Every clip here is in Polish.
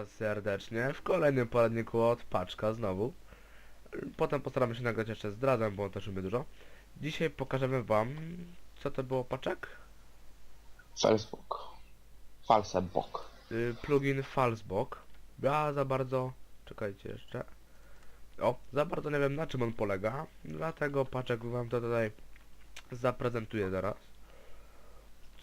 was serdecznie w kolejnym poradniku od Paczka znowu. Potem postaramy się nagrać jeszcze z Drazem, bo on też lubi dużo. Dzisiaj pokażemy wam, co to było Paczek? Facebook. Falsebok. Y, plugin Falsebox. Ja za bardzo... Czekajcie jeszcze. O, za bardzo nie wiem na czym on polega, dlatego Paczek wam to tutaj zaprezentuję zaraz.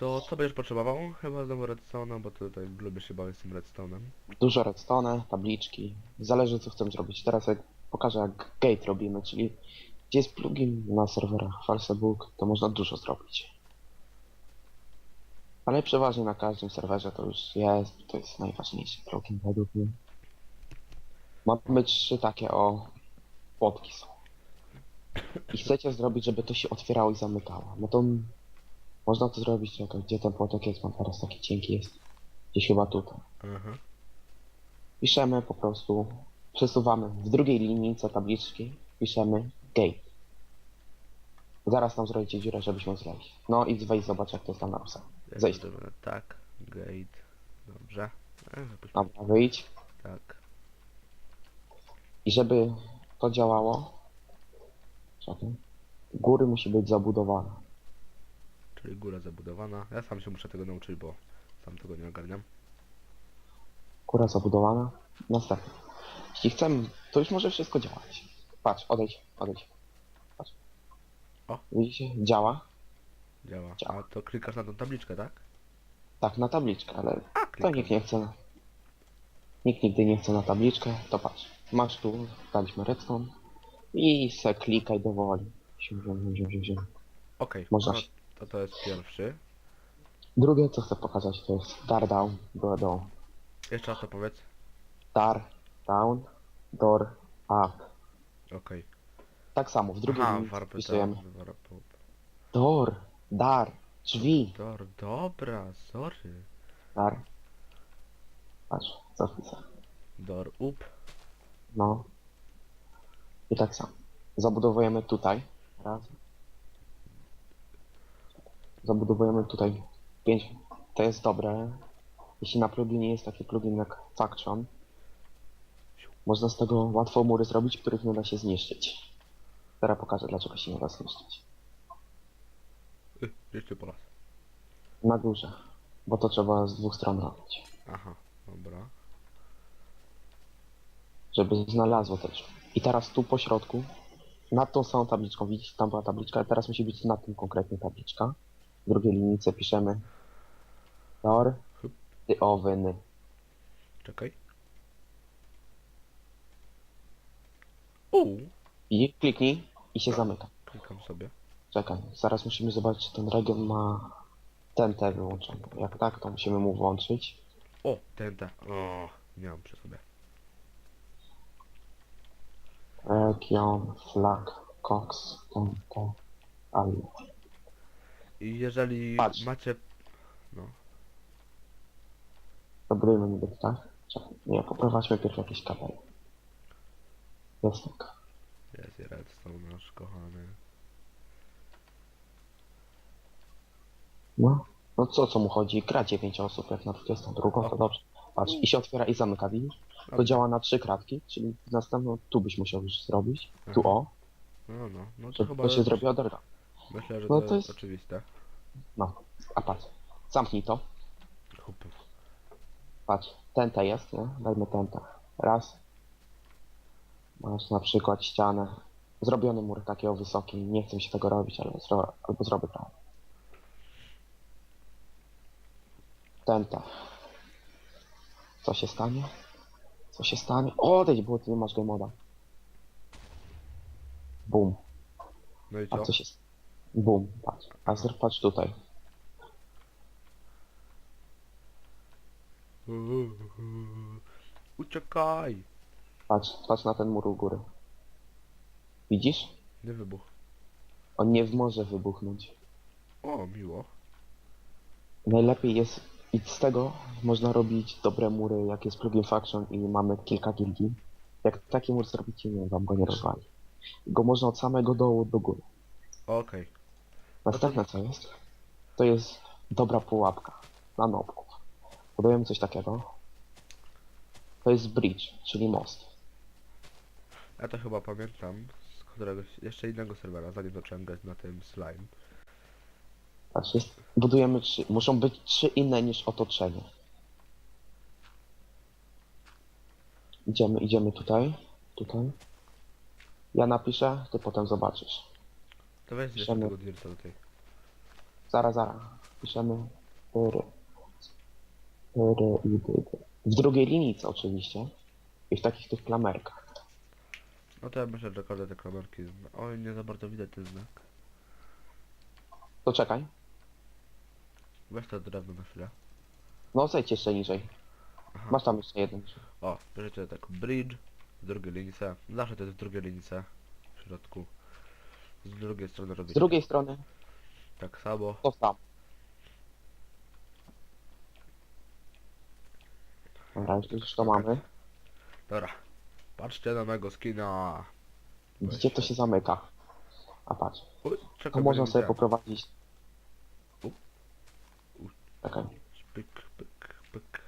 Co, co będziesz potrzebował? Chyba znowu redstone'a, bo tutaj lubię się bawić z tym redstone'em. Dużo redstone, tabliczki. Zależy co chcemy zrobić. Teraz jak pokażę jak gate robimy, czyli gdzie jest plugin na serwerach Falsebook, to można dużo zrobić. Ale przeważnie na każdym serwerze to już jest, to jest najważniejszy plugin według mnie. Mamy trzy takie o płotki są. I chcecie zrobić, żeby to się otwierało i zamykało. No to można to zrobić, czekaj, gdzie ten płotek jest, mam teraz taki cienki jest. Gdzieś chyba tutaj. Aha. Piszemy po prostu, przesuwamy w drugiej linijce tabliczki, piszemy gate. Zaraz nam zrobicie dziurę, żebyśmy zleźli. No i wejdź zobacz jak to jest tam napisane. Jak Zejdź. będę- Tak, gate. Dobrze. E, wypuść- Dobra, wyjdź. Tak. I żeby to działało, czekaj, góry musi być zabudowana. Góra zabudowana. Ja sam się muszę tego nauczyć, bo sam tego nie ogarniam. Góra zabudowana. Następnie. Jeśli chcemy, to już może wszystko działać. Patrz, odejdź, odejdź. Patrz. O. Widzicie? Działa. Działa. Działa. A to klikasz na tą tabliczkę, tak? Tak, na tabliczkę, ale A, To klikam. nikt nie chce na... Nikt nigdy nie chce na tabliczkę, to patrz. Masz tu, daliśmy redstone i se klikaj dowoli. Zium, zium, zium. Okej, Można no, to to jest pierwszy. Drugie, co chcę pokazać, to jest dar down, door down. Jeszcze raz to powiedz. Dar down, door up. Okej. Tak samo, w drugiej Aha, warpy wpisujemy tam, warpy. door, dar, drzwi, Dor, dobra, sorry. dar. Patrz, co wpisałem. Door up. No. I tak samo. Zabudowujemy tutaj. Raz. Zabudowujemy tutaj 5. To jest dobre. Jeśli na pluginie jest taki plugin jak Faction, można z tego łatwo mury zrobić, których nie da się zniszczyć. Teraz pokażę dlaczego się nie da zniszczyć. Y, jeszcze po raz. Na górze. Bo to trzeba z dwóch stron robić. Aha, dobra. Żeby znalazło te drzwi. I teraz tu po środku, nad tą samą tabliczką, widzicie, tam była tabliczka, teraz musi być nad tym konkretnie tabliczka. W drugiej linijce piszemy Door, the oven. Czekaj. Uuu, I kliknij i się zamyka. klikam sobie. Czekaj, zaraz musimy zobaczyć, czy ten region ma ten te wyłączony. Jak tak, to musimy mu włączyć. O, ten. O, nie mam przy sobie. Region, flag, cox, ale. I jeżeli Patrz. macie... No, Dobryjmy niby tak? Czekaj, nie, poprowadźmy pierw jakiś kabel. Jest tak. jest i redstone nasz kochany. No, no co, co mu chodzi? Gra 9 osób, jak na 22, to dobrze. Patrz, i się otwiera i zamyka, widzisz? To działa na trzy kratki, czyli następną tu byś musiał już zrobić. Tu o, No, no, no to żeby chyba... to się zrobi od razu. Myślę, że No to, to jest jest- oczywiste. No, a patrz, zamknij to. Hup. Patrz, tenta jest, nie? Dajmy tenta. Raz. Masz na przykład ścianę. Zrobiony mur takiego wysoki. Nie chcę mi się tego robić, ale zro... albo zrobię prawo. Tenta. Co się stanie? Co się stanie? Odejdź, bo ty nie masz game moda. Bum. No i A co? co się... s- Bum, patrz. A zr- patrz tutaj. Uciekaj! Patrz, patrz na ten mur u góry. Widzisz? Nie wybuch. On nie może wybuchnąć. O, miło. Najlepiej jest i z tego można robić dobre mury, jak jest plugin faction i mamy kilka gildii. Jak taki mur zrobicie, nie wam go nie rozwali. Go można od samego dołu do góry. Okej. Następne co jest, to jest dobra pułapka na nobków. Podajemy coś takiego. To jest bridge, czyli most. Ja to chyba pamiętam z któregoś jeszcze innego serwera, zanim zacząłem grać na tym slime. Patrz, jest, budujemy trzy. Muszą być trzy inne niż otoczenie. Idziemy, idziemy tutaj. Tutaj. Ja napiszę, ty potem zobaczysz. To weź jeszcze tego dirta tutaj. Zaraz, zaraz. Piszemy i. W drugiej linijce oczywiście. I w takich tych klamerkach. No to ja myślę, że każde te kamerki... Oj, nie za bardzo widać ten znak. To czekaj. Weź to drewno na chwilę. No zejdź jeszcze niżej. Aha. Masz tam jeszcze jeden. O, bierzecie tak bridge, z drugiej linijce. Zawsze to jest w drugiej linijce. W środku. Z drugiej strony robię Z drugiej strony tak samo. to samo. Dobra, już- już to mamy. Dobra. Patrzcie na mego skina. Widzicie, to się zamyka. A patrz. Uj, To czekaj, można sobie poprowadzić. U. U. Czekaj. Pyk, pyk, pyk.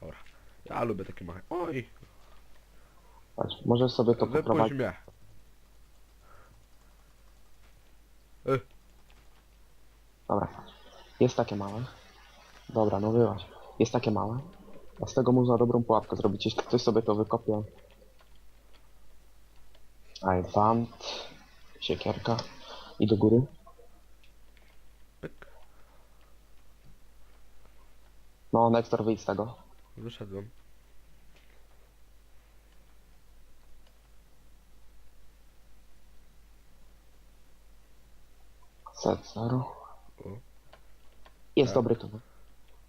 Dobra. Ja lubię takie machy. Oj, Patrz, możesz sobie to wypuść poprowadzić. mnie. Dobra. Jest takie małe. Dobra, no wyłaź. Jest takie małe. A z tego można dobrą pułapkę zrobić. Jeśli ktoś sobie to wykopie. Aj, wand. Siekierka. I do góry. Pyk. No, Nextor wyjdź z tego. Wyszedłem. Set zero. Jest Tak. dobry tu.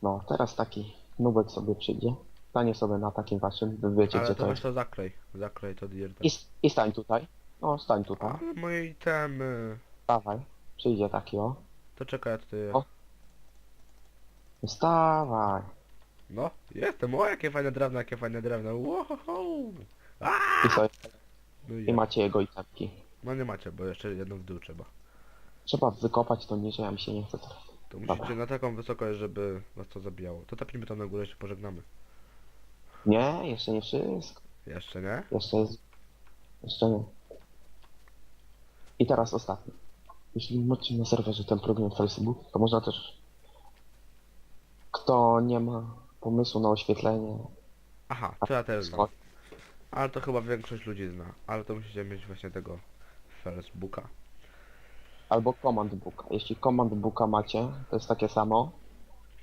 No, teraz taki nubek sobie przyjdzie. Stanie sobie na takim waszym, wy wiecie Ale gdzie to to weź jest. to zaklej. Zaklej to dirta. I, s- I stań tutaj. No, stań tutaj. Ale moje itemy. Stawaj. Przyjdzie taki o. To czekaj, ja tutaj... O. Wstawaj. No, jestem. O, jakie fajne drewno, jakie fajne drewno. Wow. I, sobie, No, i i ja. macie jego itemki. no nie macie, bo jeszcze jedną w dół trzeba. Trzeba wykopać to niżej, a mi się nie chce teraz. To Dobra. musicie na taką wysokość, żeby was to zabijało. To tapnijmy tam na górę się pożegnamy. Nie, jeszcze nie wszystko. Jeszcze nie? Jeszcze jest... Jeszcze nie. I teraz ostatni. Jeśli macie na serwerze ten program Facebook, to można też... Kto nie ma pomysłu na oświetlenie, Aha, to ja też znam. Ale to chyba większość ludzi zna. Ale to musicie mieć właśnie tego Facebooka. Albo command booka. Jeśli command booka macie, to jest takie samo,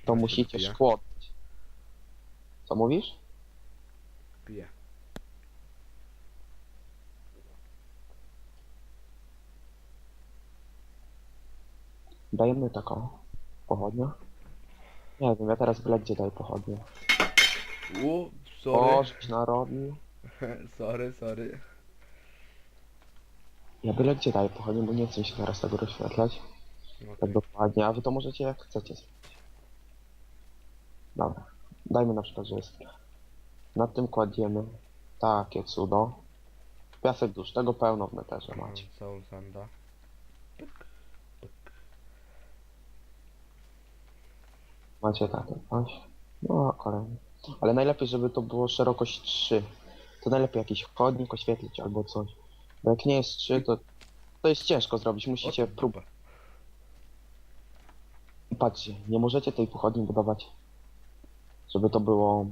to Ja się musicie wpiję. szkło. Co mówisz? Piję. Dajemy taką pochodnię. Nie wiem, ja teraz byle gdzie daję pochodnię. U, sorry. żeś narodni. sorry, sorry. Ja byle gdzie daję pochodnię, bo nie chcę mi się teraz tego rozświetlać. Tak dokładnie, a wy to możecie jak chcecie zrobić. Dobra. Dajmy na przykład, że jest. Na tym kładziemy takie cudo. Piasek dusz, tego pełno w meterze macie. Sanda. Macie takie coś. No, kolejny. Ale najlepiej, żeby to było szerokość 3. To najlepiej jakiś chodnik oświetlić albo coś. Bo jak nie jest 3, to to jest ciężko zrobić. Musicie próbę. Patrzcie, nie możecie tej pochodni budować, żeby to było...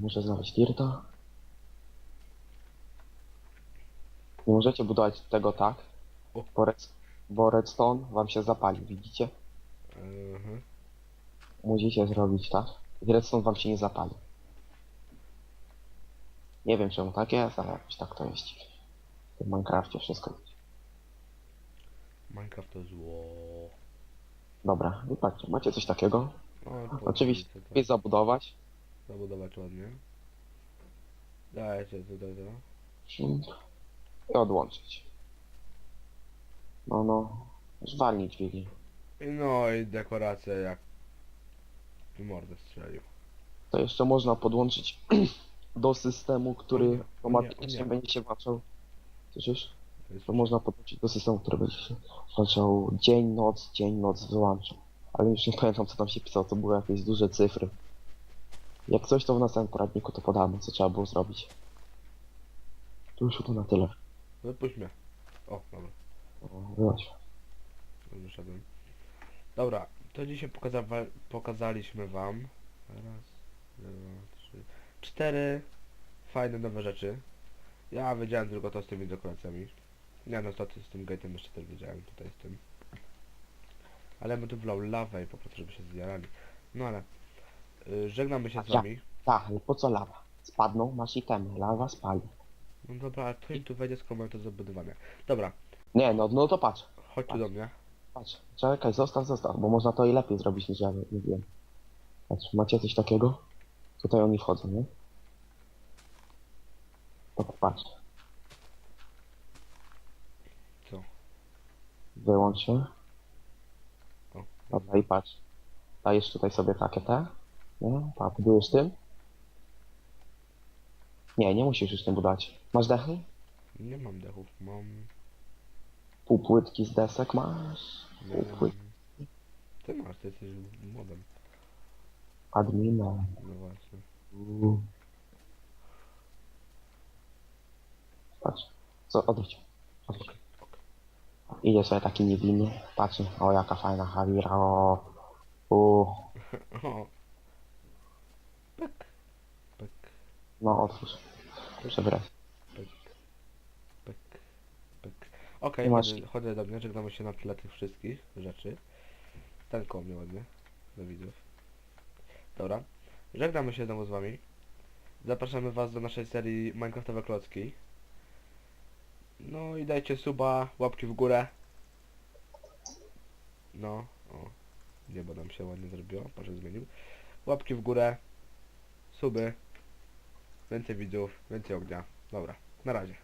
Muszę znaleźć dirta. Nie możecie budować tego tak, O. bo, red, bo redstone wam się zapali, widzicie? Mhm. Musicie zrobić tak. I redstone wam się nie zapali. Nie wiem czemu tak jest, ale jakoś tak to jest. W Minecrafcie wszystko jest. Minecraft to zło. Dobra, wypatrzcie, macie coś takiego? No, Oczywiście, to- lepiej zabudować. Zabudować ładnie. Dajcie tutaj to. I odłączyć. No, no. Zwalnij dźwignię. No i dekoracja jak w mordę strzelił. To jeszcze można podłączyć do systemu, który automatycznie będzie się włączał. Słyszysz? To To można podłączyć do systemu, który będzie się włączał dzień, noc, dzień, noc, wyłączał. Ale już nie pamiętam co tam się pisało, to były jakieś duże cyfry. Jak coś, to w następnym poradniku to podamy, co trzeba było zrobić. Tu już to na tyle. Wypuść mnie. O, dobra. Wyłaś. Wyszedłem. Dobra, to dzisiaj pokaza- pokazaliśmy wam raz, dwa, trzy, cztery fajne nowe rzeczy. Ja wiedziałem tylko to z tymi dekoracjami. Nie no, to z tym gate'em jeszcze też wiedziałem tutaj z tym. Ale bym tu wlał lawę i po prostu, żeby się zjarali. No ale y, żegnamy się z Ja. wami. Tak, ale po co lawa? Spadną, masz itemy, lawa spali. No dobra, ale to im tu wejdzie mają to zabudowane. Dobra, Nie, no, no to patrz. chodź tu do mnie. Patrz, czekaj, zostaw, zostaw, bo można to i lepiej zrobić niż ja nie wiem. Patrz, macie coś takiego? Tutaj oni wchodzą, nie? To patrz, Co? wyłącz się. O, Dobra, i patrz. Dajesz tutaj sobie takie te. Nie? Pa, budujesz tym. Nie, nie musisz już tym budować. Masz dechy? nie mam dechów, mam... Pół płytki z desek masz. Pół płytki. ty masz, ty jesteś modem. Admina. No właśnie. Uuu. Patrz. Co, okej. Idzie sobie taki niewinny. Patrz, o jaka fajna Harira, o. O. Pyk. Pyk. No otwórz. Przebrać. Pyk. Pyk. Pyk. Okej, Masz- chodzę, chodzę do mnie, żegnamy się na tle tych wszystkich rzeczy. Ten koło mnie ładnie. Do widzów. Dobra. Żegnamy się znowu z wami. Zapraszamy was do naszej serii Minecraftowe Klocki. No i dajcie suba, łapki w górę. No, o. Niebo nam się ładnie zrobiło, patrz zmienił. Łapki w górę. Suby. Więcej widzów, więcej ognia. Dobra, na razie.